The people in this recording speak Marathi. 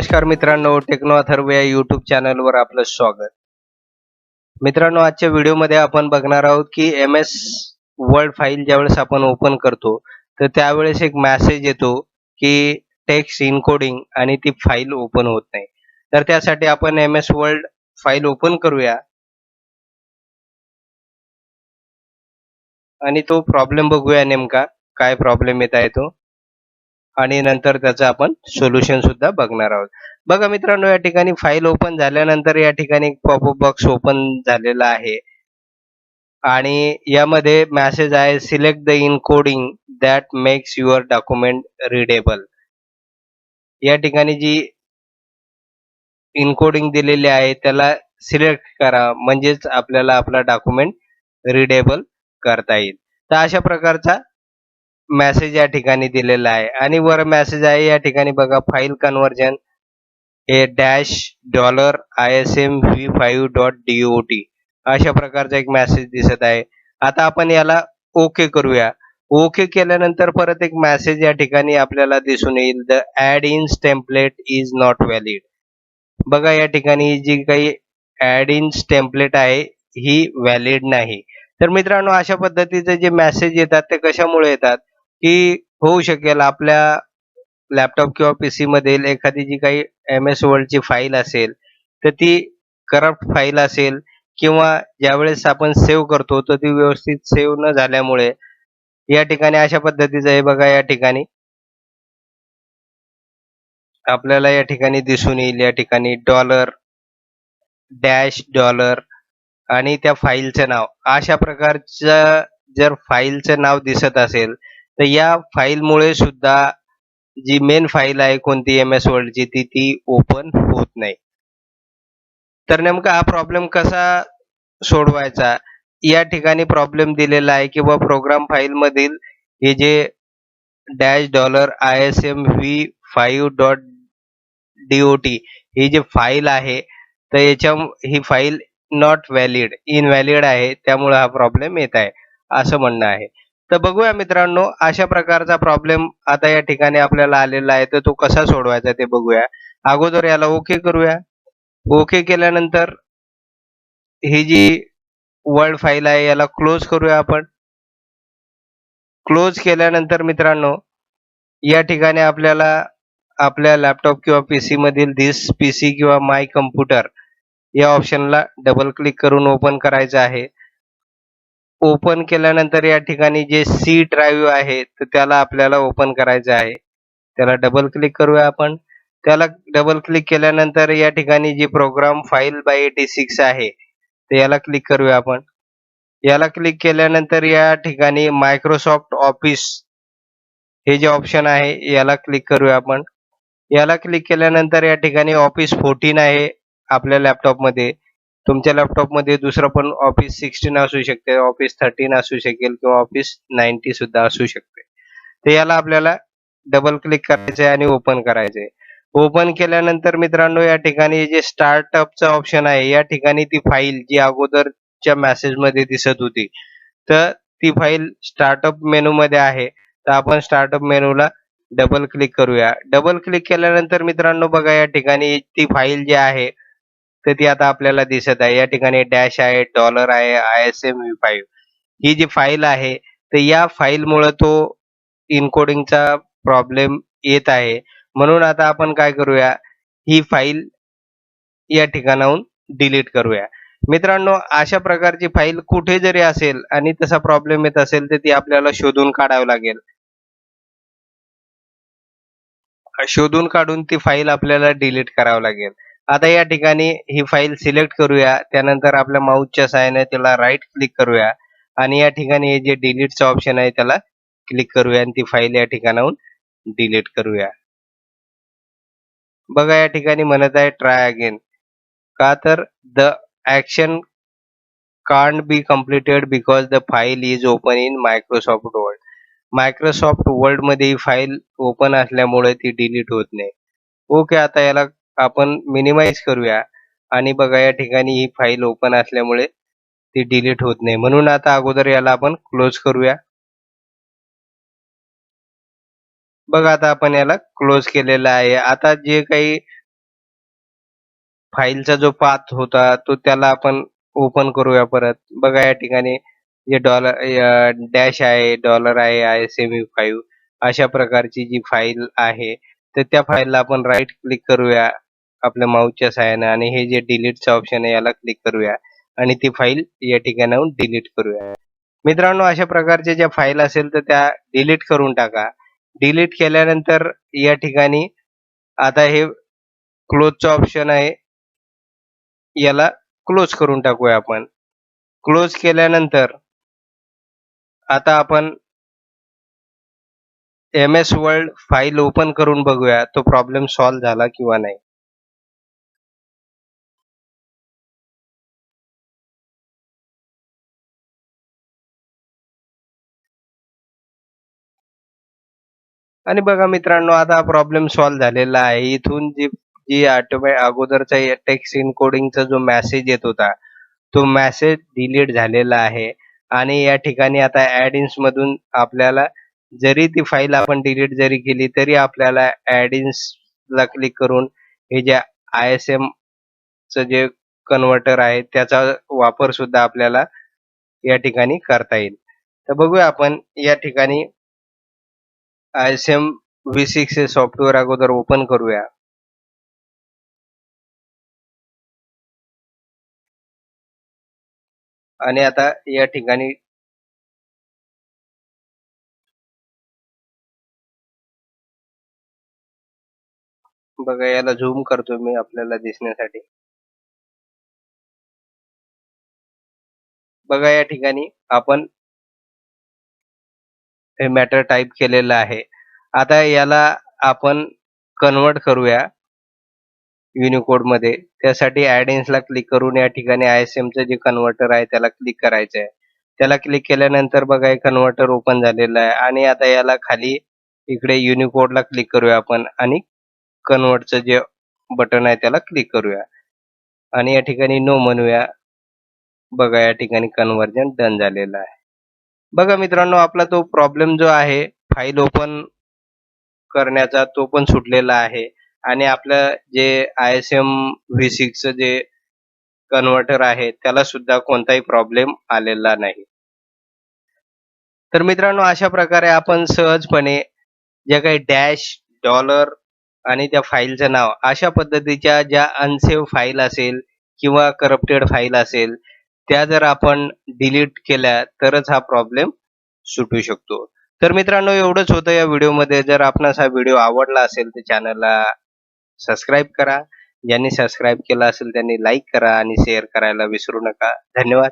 नमस्कार मित्रांनो टेक्नो अथर्व या युट्यूब चॅनलवर आपलं स्वागत. मित्रांनो आजच्या व्हिडिओमध्ये आपण बघणार आहोत की एम एस वर्ड फाईल ज्यावेळेस आपण ओपन करतो तर त्यावेळेस एक मेसेज येतो की टेक्स्ट इनकोडिंग आणि ती फाईल ओपन होत नाही. तर त्यासाठी आपण M S Word file open करूया. आणि तो प्रॉब्लेम बघूया नेमका काय प्रॉब्लेम येत आहे तो. आणि नंतर त्याचं आपण सोल्युशन सुद्धा बघणार आहोत. बघा मित्रांनो या ठिकाणी फाईल ओपन झाल्यानंतर या ठिकाणी पॉपअप बॉक्स ओपन झालेला आहे. आणि यामध्ये मॅसेज आहे select the encoding that makes your document readable या ठिकाणी जी इनकोडिंग दिलेली आहे त्याला सिलेक्ट करा. म्हणजेच आपल्याला आपला डॉक्युमेंट रिडेबल करता येईल. तर अशा प्रकारचा मेसेज या ठिकाणी दिलेला आहे. आणि वर मेसेज आहे या ठिकाणी बघा फाईल कन्व्हर्जन हे dash dollar I S M V five dot D O T अशा प्रकारचा एक मेसेज दिसत आहे. आता आपण याला ओके करूया. ओके केल्यानंतर परत एक मेसेज या ठिकाणी आपल्याला दिसून येईल. The add ins template is not valid बघा या ठिकाणी जी काही ऍड इन्स टेम्पलेट आहे ही व्हॅलिड नाही. तर मित्रांनो अशा पद्धतीचे जे मेसेज येतात ते कशामुळे येतात? की होऊ शकेल आपल्या लॅपटॉप किंवा पीसी मधील एखादी जी काही एम एस वर्ल्डची फाईल असेल तर ती करप्ट फाईल असेल किंवा ज्यावेळेस आपण सेव्ह करतो तर ती व्यवस्थित सेव्ह न झाल्यामुळे या ठिकाणी अशा पद्धतीचं आहे बघा या ठिकाणी. आपल्याला या ठिकाणी दिसून येईल या ठिकाणी डॉलर डॅश डॉलर आणि त्या फाईलचं नाव. अशा प्रकारचं जर फाईलचं नाव दिसत असेल तर या फाईलमुळे सुद्धा जी मेन फाईल आहे कोणती एम एस वर्ल्डची ती ती ओपन होत नाही. तर नेमका हा प्रॉब्लेम कसा सोडवायचा? या ठिकाणी प्रॉब्लेम दिलेला आहे किंवा प्रोग्राम फाईल मधील हे जे dash dollar I S M V five dot D O T ही जी फाईल आहे तर याच्या ही फाईल नॉट व्हॅलिड इनव्हॅलिड आहे त्यामुळे हा प्रॉब्लेम येत आहे असं म्हणणं आहे. तर बघूया मित्रांनो अशा प्रकारचा प्रॉब्लेम आता या ठिकाणी आपल्याला आलेला आहे. तर तो कसा सोडवायचा ते बघूया. अगोदर याला ओके करूया. ओके केल्यानंतर ही जी वर्ड फाईल आहे याला क्लोज करूया आपण. क्लोज केल्यानंतर मित्रांनो या ठिकाणी आपल्याला आपल्या लॅपटॉप किंवा पीसी मधील दिस पीसी किंवा माय कम्प्युटर या ऑप्शनला डबल क्लिक करून ओपन करायचं आहे. ओपन केल्यानंतर या ठिकाणी जे सी ड्राईव्ह आहे तर त्याला आपल्याला ओपन करायचं आहे. त्याला डबल क्लिक करूया आपण. त्याला डबल क्लिक केल्यानंतर या ठिकाणी जी program file by eighty six आहे तर याला क्लिक करूया आपण. याला क्लिक केल्यानंतर या ठिकाणी मायक्रोसॉफ्ट ऑफिस हे जे ऑप्शन आहे याला क्लिक करूया आपण. याला क्लिक केल्यानंतर या ठिकाणी ऑफिस फोर्टीन आहे आपल्या लॅपटॉपमध्ये तुमच्या लॅपटॉपमध्ये दुसरं पण ऑफिस सिक्स्टीन असू शकते ऑफिस थर्टीन असू शकेल किंवा ऑफिस नाईन्टी सुद्धा असू शकते. तर याला आपल्याला डबल क्लिक करायचंय आणि ओपन करायचंय. ओपन केल्यानंतर मित्रांनो या ठिकाणी जे स्टार्टअपचं ऑप्शन आहे या ठिकाणी ती फाईल जी अगोदरच्या मेसेजमध्ये दिसत होती तर ती फाईल स्टार्टअप मेनू मध्ये आहे. तर आपण स्टार्टअप मेनूला डबल क्लिक करूया. डबल क्लिक केल्यानंतर मित्रांनो बघा या ठिकाणी ती फाईल जी आहे तर ती आता आपल्याला दिसत आहे. या ठिकाणी डॅश आहे डॉलर आहे I S M V five ही जी फाईल आहे तर या फाईलमुळे तो इनकोडिंगचा प्रॉब्लेम येत आहे. म्हणून आता आपण काय करूया ही फाईल या ठिकाणाहून डिलीट करूया. मित्रांनो अशा प्रकारची फाईल कुठे जरी असेल आणि तसा प्रॉब्लेम येत असेल तर ती आपल्याला शोधून काढावं लागेल. शोधून काढून ती फाईल आपल्याला डिलीट करावी लागेल. आता या ठिकाणी ही फाईल सिलेक्ट करूया. त्यानंतर आपल्या माऊसच्या सहाय्याने त्याला राईट क्लिक करूया. आणि या ठिकाणी हे जे डिलीटचं ऑप्शन आहे त्याला क्लिक करूया आणि ती फाईल या ठिकाणाहून डिलीट करूया. बघा या ठिकाणी म्हणत आहे ट्राय अगेन का तर the action can't be completed because the file is open in Microsoft Word Microsoft वर्ल्डमध्ये ही फाईल ओपन असल्यामुळे ती डिलीट होत नाही. ओके आता याला आपण मिनिमाइज करूया. आणि बघा या ठिकाणी ही फाईल ओपन असल्यामुळे ती डिलीट होत नाही. म्हणून आता अगोदर याला आपण क्लोज करूया. बघा आता आपण याला क्लोज केलेलं आहे. आता जे काही फाईलचा जो पाथ होता तो त्याला आपण ओपन करूया परत. बघा या ठिकाणी जे डॉलर डॅश आहे डॉलर आहे आय एस एम फाईव्ह अशा प्रकारची जी फाईल आहे तर त्या फाईलला आपण राईट क्लिक करूया. आपल्या माऊसच्या सहाय्याने आणि हे जे डिलीटचं ऑप्शन आहे याला क्लिक करूया. आणि ती फाईल या ठिकाणाहून डिलीट करूया. मित्रांनो अशा प्रकारच्या ज्या फाईल असेल तर त्या डिलीट करून टाका. डिलीट केल्यानंतर या ठिकाणी आता हे क्लोजचं ऑप्शन आहे. याला क्लोज करून टाकूया आपण. क्लोज केल्यानंतर आता आपण M S Word file open करून बघूया. तो प्रॉब्लेम सॉल्व्ह झाला किंवा नाही. आणि बघा मित्रांनो आता प्रॉब्लेम सॉल्व्ह झालेला आहे. इथून जी जी ऑटोमॅ अगोदरचा टेक्स्ट इनकोडिंगचा जो मेसेज येत होता तो मेसेज डिलीट झालेला आहे. आणि या ठिकाणी आता ऍडिन्स मधून आपल्याला जरी ती फाईल आपण डिलीट जरी केली तरी आपल्याला ऍडिन्स ला क्लिक करून हे जे आय एस एम च जे कन्व्हर्टर आहे त्याचा वापर सुद्धा आपल्याला या ठिकाणी करता येईल. तर बघूया आपण या ठिकाणी I S M V six हे सॉफ्टवेअर अगोदर ओपन करूया. आणि आता या ठिकाणी बघा याला झूम करतो मी आपल्याला दिसण्यासाठी. बघा या ठिकाणी आपण हे मॅटर टाईप केलेलं आहे. आता याला आपण कन्वर्ट करूया युनिकोडमध्ये. त्यासाठी ऍड ला क्लिक करून या ठिकाणी आय एस च जे कन्व्हर्टर आहे त्याला क्लिक करायचं आहे त्याला क्लिक केल्यानंतर बघा हे कन्व्हर्टर ओपन झालेलं आहे. आणि आता याला खाली इकडे युनिकोडला क्लिक करूया आपण आणि कन्वर्टचं जे बटन आहे त्याला क्लिक करूया. आणि या ठिकाणी नो म्हणूया. बघा या ठिकाणी कन्व्हर्जन डन झालेलं आहे. बघा मित्रांनो आपला तो प्रॉब्लेम जो आहे फाईल ओपन करण्याचा तो पण सुटलेला आहे. आणि आपलं जे I S M V six जे कन्व्हर्टर आहे त्याला सुद्धा कोणताही प्रॉब्लेम आलेला नाही. तर मित्रांनो अशा प्रकारे आपण सहजपणे जे काही डॅश डॉलर आणि त्या फाईलचं नाव अशा पद्धतीच्या ज्या अनसेव्ह फाईल असेल किंवा करप्टेड फाईल असेल त्या जर आपण डिलीट केल्या तरच हा प्रॉब्लेम सुटू शकतो. तर मित्रांनो एवढंच होतं या व्हिडिओमध्ये जर आपणास हा व्हिडिओ आवडला असेल तर चॅनलला सबस्क्राईब करा. ज्यांनी सबस्क्राईब केला असेल त्यांनी लाईक करा आणि शेअर करायला विसरू नका. धन्यवाद.